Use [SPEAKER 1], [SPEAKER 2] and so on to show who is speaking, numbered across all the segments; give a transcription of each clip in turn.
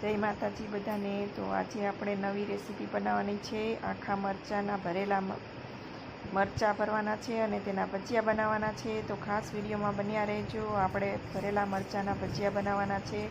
[SPEAKER 1] જય માતાજી બધાને. તો આજે આપણે નવી રેસીપી બનાવવાની છે. આખા મરચાંના ભરેલા મરચાં ભરવાના છે અને તેના ભજીયા બનાવવાના છે. તો ખાસ વિડીયોમાં બન્યા રહેજો. આપણે ભરેલા મરચાંના ભજીયા બનાવવાના છે.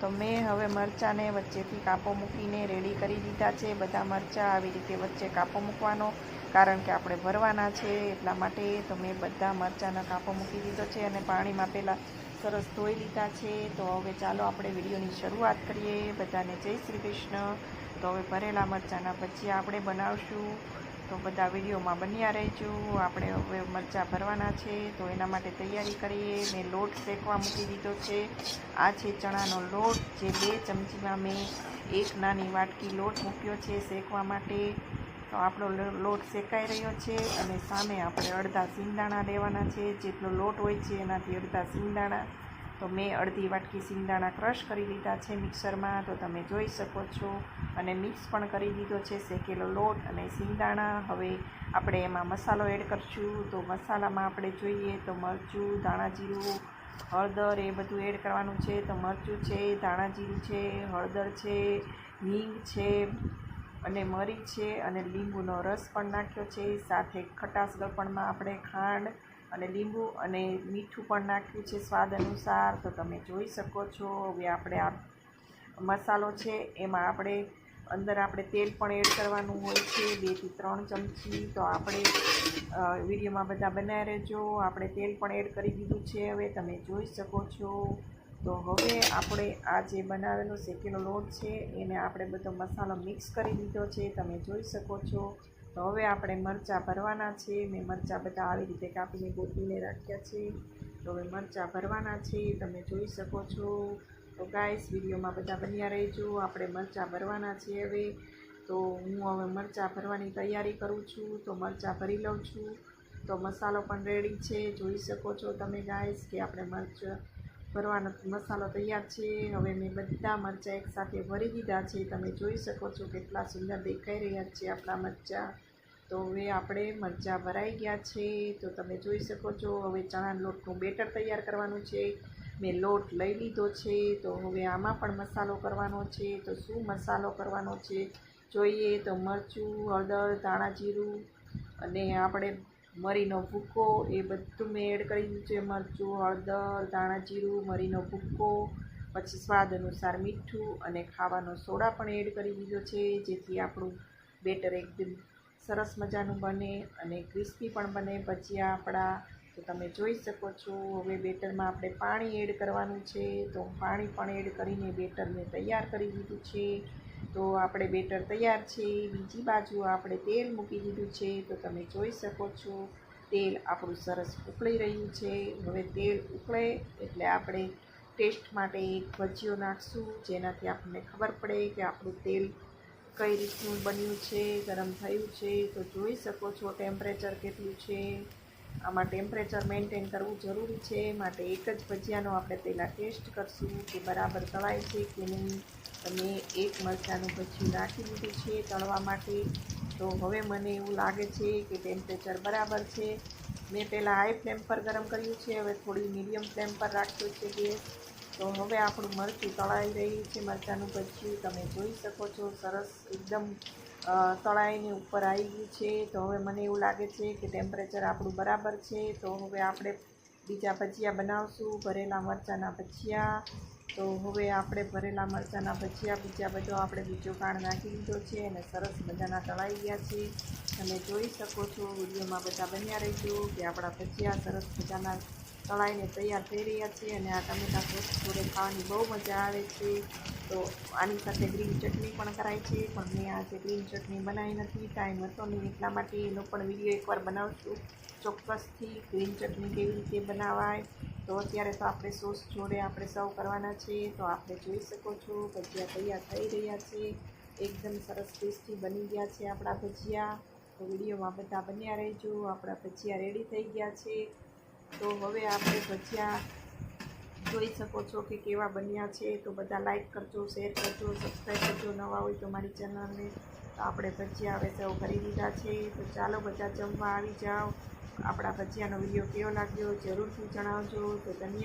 [SPEAKER 1] તો મેં હવે મરચાંને વચ્ચેથી કાપો મૂકીને રેડી કરી દીધા છે. બધા મરચાં આવી રીતે વચ્ચે કાપો મૂકવાનો, કારણ કે આપણે ભરવાના છે એટલા માટે. તો મેં બધા મરચાંના કાપો મૂકી દીધો છે અને પાણીમાં પહેલાં સરસ ધોઈ લીધા છે. તો હવે ચાલો આપણે વિડીયોની શરૂઆત કરીએ. બધાને જય શ્રી કૃષ્ણ. તો હવે ભરેલા મરચાંના ભજીયા આપણે બનાવશું. તો બધા વિડીયોમાં બન્યા રહેજો. આપણે હવે મરચાં ભરવાના છે. તો એના માટે તૈયારી કરીએ. મેં લોટ શેકવા મૂકી દીધો છે. આ છે ચણાનો લોટ, જે બે ચમચીમાં મેં એક નાની વાટકી લોટ મૂક્યો છે શેકવા માટે. તો આપણો લોટ શેકાઈ રહ્યો છે અને સામે આપણે અડધા સિંગદાણા લેવાના છે. જેટલો લોટ હોય છે એનાથી અડધા સિંગદાણા તો મેં અડધી વાટકી સિંગદાણા ક્રશ કરી લીધા છે મિક્સરમાં. તો તમે જોઈ શકો છો. અને મિક્સ પણ કરી દીધો છે શેકેલો લોટ અને સિંગદાણા હવે આપણે એમાં મસાલો એડ કરશું. તો મસાલામાં આપણે જોઈએ તો મરચું, ધાણા જીરું, હળદર એ બધું એડ કરવાનું છે. તો મરચું છે, ધાણા જીરું છે, હળદર છે, હિંગ છે અને મરી છે અને લીંબુનો રસ પણ નાખ્યો છે. સાથે ખટાશ ગળપણમાં આપણે ખાંડ અને લીંબુ અને મીઠું પણ નાખ્યું છે સ્વાદ અનુસાર. તો તમે જોઈ શકો છો, હવે આપણે આ મસાલો છે, એમાં આપણે અંદર આપણે તેલ પણ એડ કરવાનું હોય છે બેથી ત્રણ ચમચી. તો આપણે વિડીયોમાં બધા બનાવી રહેજો. આપણે તેલ પણ એડ કરી દીધું છે હવે તમે જોઈ શકો છો. તો હવે આપણે આ જે બનાવેલો શેકેલો લોટ છે, એને આપણે બધો મસાલો મિક્સ કરી દીધો છે, તમે જોઈ શકો છો. તો હવે આપણે મરચાં ભરવાના છે, મેં મરચાં બધા આવી રીતે કાપીને ગોતીને રાખ્યા છે. તો હવે મરચાં ભરવાના છે, તમે જોઈ શકો છો. તો ગાઈસ વિડીયોમાં બધા બન્યા રહેજો. આપણે મરચાં ભરવાના છે હવે. તો હું હવે મરચાં ભરવાની તૈયારી કરું છું. તો મરચાં ભરી લઉં છું. તો મસાલો પણ રેડી છે. જોઈ શકો છો તમે ગાઈસ કે આપણે મરચાં ભરવાનો મસાલો તૈયાર છે. હવે મેં બધા મરચાં એકસાથે ભરી દીધા છે. તમે જોઈ શકો છો કેટલા સુંદર દેખાઈ રહ્યા છે આપણા મરચાં. તો હવે આપણે મરચાં ભરાઈ ગયા છે. તો તમે જોઈ શકો છો, હવે ચણાના લોટનું બેટર તૈયાર કરવાનું છે. મેં લોટ લઈ લીધો છે. તો હવે આમાં પણ મસાલો કરવાનો છે. તો શું મસાલો કરવાનો છે? જોઈએ. તો મરચું, હળદર, ધાણા જીરું અને આપણે મરીનો ભૂકો, એ બધું મેં એડ કરી દીધું છે. મરચું, હળદર ધાણા જીરું મરીનો ભૂકો, પછી સ્વાદ અનુસાર મીઠું અને ખાવાનો સોડા પણ એડ કરી દીધો છે, જેથી આપણું બેટર એકદમ સરસ મજાનું બને અને ક્રિસ્પી પણ બને. ભજીયા આપણા, તો તમે જોઈ શકો છો, હવે બેટરમાં આપણે પાણી એડ કરવાનું છે. તો પાણી પણ એડ કરીને બેટરને તૈયાર કરી દીધું છે. તો આપણે બેટર તૈયાર છે. બીજી બાજુ આપણે તેલ મૂકી દીધું છે. તો તમે જોઈ શકો છો, તેલ આપણું સરસ ઉકળી રહ્યું છે. હવે તેલ ઉકળે એટલે આપણે ટેસ્ટ માટે એક ભજીયો નાખશું, જેનાથી આપણને ખબર પડે કે આપણું તેલ કઈ રીતનું બન્યું છે, ગરમ થયું છે. તો જોઈ શકો છો ટેમ્પરેચર કેટલું છે. આમાં ટેમ્પરેચર મેન્ટેન કરવું જરૂરી છે. માટે એક જ ભજીયાનો આપણે પહેલાં ટેસ્ટ કરશું કે બરાબર તળાય છે કે નહીં. તમે એક મરચાંનું ભજીયું રાખી દીધું છે તળવા માટે. તો હવે મને એવું લાગે છે કે ટેમ્પરેચર બરાબર છે. મેં પહેલાં હાઈ ફ્લેમ પર ગરમ કર્યું છે, હવે થોડી મીડિયમ ફ્લેમ પર રાખ્યું છે ગેસ. તો હવે આપણું મરચું તળાઈ રહ્યું છે. મરચાંનું ભજીયું તમે જોઈ શકો છો. સરસ, એકદમ તળાઈને ઉપર આવી ગયું છે. તો હવે મને એવું લાગે છે કે ટેમ્પરેચર આપણું બરાબર છે. તો હવે આપણે બીજા ભજીયા બનાવશું. ભરેલા મરચાંના ભજીયા. તો હવે આપણે ભરેલા મરચાંના ભજીયા, બીજા બધો આપણે બીજો કાણ નાખી દીધો છે અને સરસ મજાના તળાઈ ગયા છે. તમે જોઈ શકો છો, વિડીયોમાં બધા બન્યા રહેજો કે આપણા ભજીયા સરસ મજાના તળાઈને તૈયાર થઈ રહ્યા છે અને આ ટમેટા સોસ જોડે ખાવાની બહુ મજા આવે છે. તો આની સાથે ગ્રીન ચટણી પણ કરાય છે, પણ મેં આજે ગ્રીન ચટણી બનાવી નથી, ટાઈમ હતો નહીં, એટલા માટે એનો પણ વીડિયો એકવાર બનાવશું. ચોક્કસથી ગ્રીન ચટણી કેવી રીતે બનાવાય? તો અત્યારે તો આપણે સોસ જોડે આપણે સર્વ કરવાના છે, તો આપણે જોઈ શકો છો ભજીયા તૈયાર થઈ રહ્યા છે. એકદમ સરસ ટેસ્ટી બની ગયા છે આપણા ભજીયા. તો વિડીયોમાં બધા બન્યા રહેજો, આપણા ભજીયા રેડી થઈ ગયા છે. તો હવે આપણે ભજીયા જોઈ શકો છો કે કેવા બન્યા છે. તો બધા લાઈક કરજો શેર કરજો સબસ્ક્રાઈબ કરજો. નવા હોય તો મારી ચેનલને તો આપણે ભજીયા હવે સર્વ ભરી દીધા છે. તો ચાલો બધા જમવા આવી જાઓ. આપણા ભજીયાનો વીડિયો કેવો લાગ્યો જરૂરથી જણાવજો. તો ધન્યવાદ.